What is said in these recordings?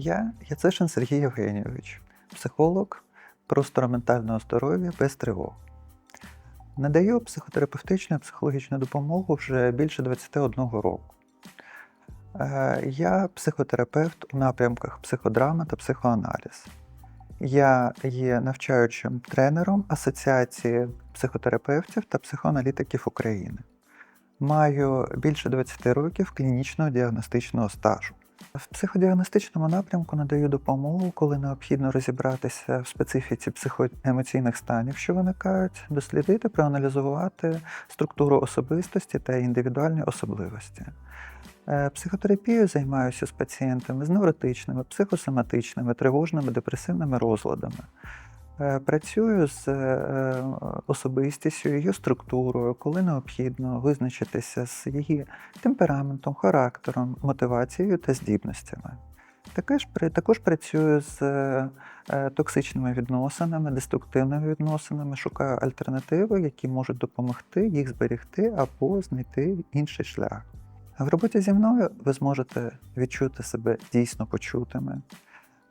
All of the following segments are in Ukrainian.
Я Яцешин Сергій Євгенійович, психолог простору ментального здоров'я без тривог. Надаю психотерапевтичну і психологічну допомогу вже більше 21 року. Е, Я психотерапевт у напрямках психодрама та психоаналіз. Я є навчаючим тренером Асоціації психотерапевтів та психоаналітиків України. Маю більше 20 років клінічного діагностичного стажу. В психодіагностичному напрямку надаю допомогу, коли необхідно розібратися в специфіці психоемоційних станів, що виникають, дослідити, проаналізувати структуру особистості та індивідуальні особливості. Е, Психотерапією займаюся з пацієнтами з невротичними, психосоматичними, тривожними, депресивними розладами. Е, Працюю з е, особистістю, її структурою, коли необхідно визначитися з її темпераментом, характером, мотивацією та здібностями. Також, також працюю з е, токсичними відносинами, деструктивними відносинами, шукаю альтернативи, які можуть допомогти їх зберегти або знайти інший шлях. В роботі зі мною ви зможете відчути себе дійсно почутими.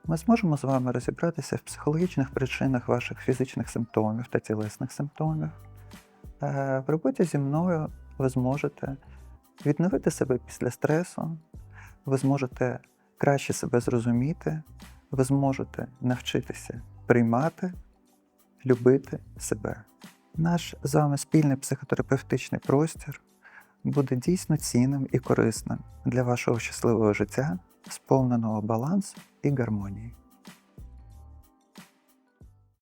Ми зможемо з вами розібратися в психологічних причинах ваших фізичних симптомів та тілесних симптомів. Е, В роботі зі мною ви зможете відновити себе після стресу, ви зможете краще себе зрозуміти, ви зможете навчитися приймати, любити себе. Наш з вами спільний психотерапевтичний простір буде дійсно цінним і корисним для вашого щасливого життя, сповненого балансу і гармонії.